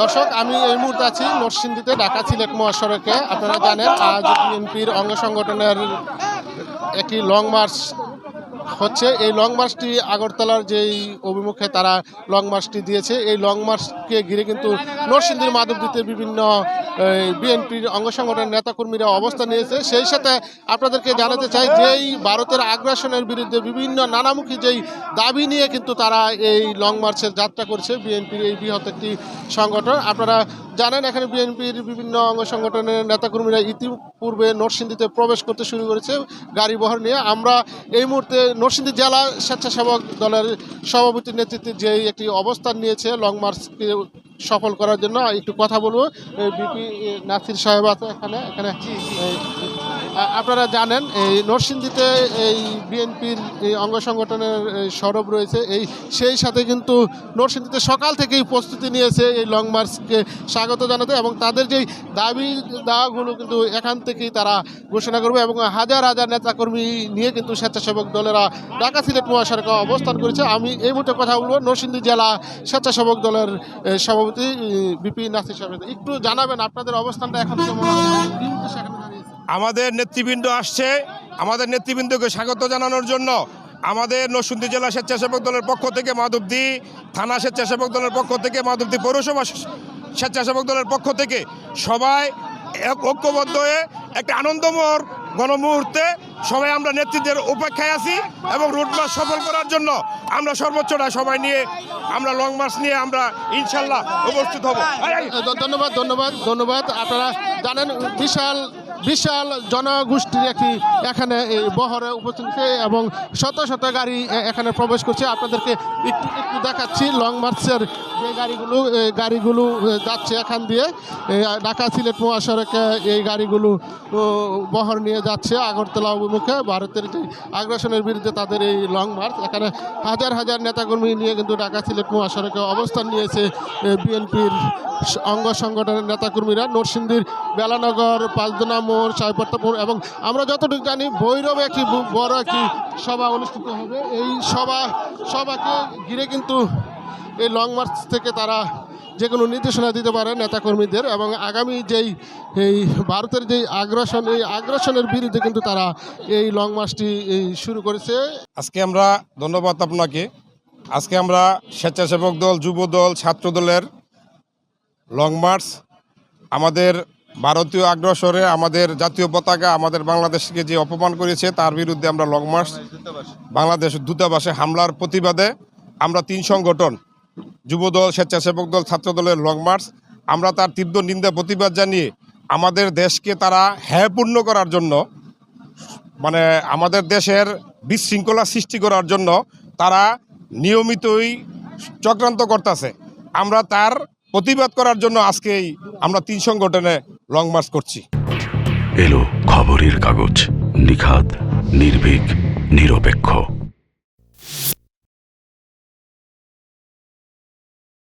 দর্শক, আমি এই মুহূর্তে আছি নরসিংদীতে, ঢাকা সিলেট মহাসড়কে। আপনারা জানেন, আজ বিএনপির অঙ্গ সংগঠনের একটি লং মার্চ হচ্ছে এই লং মার্চটি আগরতলার যেই অভিমুখে তারা লং মার্চটি দিয়েছে, এই লং মার্চকে ঘিরে কিন্তু নরসিংদীর মাধবদীতে বিভিন্ন বিএনপির অঙ্গ সংগঠনের নেতাকর্মীরা অবস্থান নিয়েছে। সেই সাথে আপনাদেরকে জানাতে চাই, যেই ভারতের আগ্রাসনের বিরুদ্ধে বিভিন্ন নানামুখী যেই দাবি নিয়ে কিন্তু তারা এই লং মার্চের যাত্রা করছে, বিএনপির এই বৃহৎ একটি সংগঠন। আপনারা জানেন, এখানে বিএনপির বিভিন্ন অঙ্গ সংগঠনের নেতাকর্মীরা ইতিপূর্বে নরসিংদীতে প্রবেশ করতে শুরু করেছে, গাড়ি বহর নিয়ে। আমরা এই মুহূর্তে নরসিংদী জেলা স্বেচ্ছাসেবক দলের সভাপতির নেতৃত্বে যে একটি অবস্থান নিয়েছে লং মার্চকে সফল করার জন্য, একটু কথা বলব। বিপি নাসির সাহেব আছে এখানে এখানে আপনারা জানেন, এই নরসিংদীতে এই বিএনপির এই অঙ্গ সংগঠনের সরব রয়েছে। এই সেই সাথে কিন্তু নরসিংদীতে সকাল থেকেই প্রস্তুতি নিয়েছে এই লং মার্চকে স্বাগত জানাতে এবং তাদের যেই দাবি দাওয়াগুলো কিন্তু এখান থেকেই তারা ঘোষণা করবে এবং হাজার হাজার নেতাকর্মী নিয়ে কিন্তু স্বেচ্ছাসেবক দলেরা ঢাকা সিলেট মহাসড়কে অবস্থান করেছে। আমি এই মুহূর্তে কথা বলব নরসিংদী জেলা স্বেচ্ছাসেবক দলের সভাপতি বিপি নাসির সাহেব। একটু জানাবেন আপনাদের অবস্থানটা এখন এখানে দাঁড়িয়েছে আমাদের নেতৃবৃন্দ আসছে, আমাদের নেতৃবৃন্দকে স্বাগত জানানোর জন্য আমাদের নরসিংদী জেলা স্বেচ্ছাসেবক দলের পক্ষ থেকে মাধবদী, থানা স্বেচ্ছাসেবক দলের পক্ষ থেকে মাধবদী পৌরসভা স্বেচ্ছাসেবক দলের পক্ষ থেকে সবাই ঐক্যবদ্ধ হয়ে একটা আনন্দময় গণমুহূর্তে সবাই আমরা নেতৃত্বের উপেক্ষায় আছি এবং রুট মার্চ সফল করার জন্য আমরা সর্বোচ্চটা সবাই নিয়ে আমরা লং মার্চ নিয়ে আমরা ইনশাল্লাহ উপস্থিত হব। ধন্যবাদ ধন্যবাদ ধন্যবাদ। আপনারা জানেন, বিশাল বিশাল জনগোষ্ঠীর একটি এখানে এই বহরে উপস্থিত এবং শত শত গাড়ি এখানে প্রবেশ করছে। আপনাদেরকে একটু একটু দেখাচ্ছি। লং মার্চের যে গাড়িগুলো গাড়িগুলো যাচ্ছে এখান দিয়ে। ঢাকা সিলেট মহাসড়কে এই গাড়িগুলো বহর নিয়ে যাচ্ছে আগরতলা অভিমুখে। ভারতের যে আগ্রাসনের বিরুদ্ধে তাদের এই লং মার্চ এখানে হাজার হাজার নেতাকর্মী নিয়ে কিন্তু ঢাকা সিলেট মহাসড়কে অবস্থান নিয়েছে বিএনপির অঙ্গ সংগঠনের নেতাকর্মীরা। নরসিংদীর বেলানগর, পাঁচদোনা মোড় সাহেবত্তাপুর এবং আমরা যতটুকু জানি ভৈরবে একটি বড় একটি সভা অনুষ্ঠিত হবে। এই সভা, সভাকে ঘিরে কিন্তু এই লং মার্চ থেকে তারা যে কোনো নির্দেশনা দিতে পারে নেতাকর্মীদের এবং আগামী যেই, এই ভারতের যেই আগ্রাসন, এই আগ্রাসনের বিরুদ্ধে কিন্তু তারা এই লং মার্চটি শুরু করেছে। আজকে আমরা ধন্যবাদ আপনাকে। আজকে আমরা স্বেচ্ছাসেবক দল, যুব দল, ছাত্র দলের লং মার্চ আমাদের ভারতীয় আগ্রসরে আমাদের জাতীয় পতাকা আমাদের বাংলাদেশকে যে অপমান করেছে, তার বিরুদ্ধে আমরা লং মার্চ বাংলাদেশ দূতাবাসে হামলার প্রতিবাদে আমরা তিন সংগঠন, যুবদল, স্বেচ্ছাসেবক দল ছাত্র দলের লং মার্চ আমরা তার তীব্র নিন্দা, প্রতিবাদ জানিয়ে আমাদের দেশকে তারা হ্যায়পূর্ণ করার জন্য মানে আমাদের দেশের বিশৃঙ্খলা সৃষ্টি করার জন্য তারা নিয়মিতই চক্রান্ত করতেছে। আমরা তার প্রতিবাদ করার জন্য আজকেই আমরা তিন সংগঠনে লং মার্চ করছি। এলো খবরের কাগজ নিখাদ নির্ভীক নিরপেক্ষ।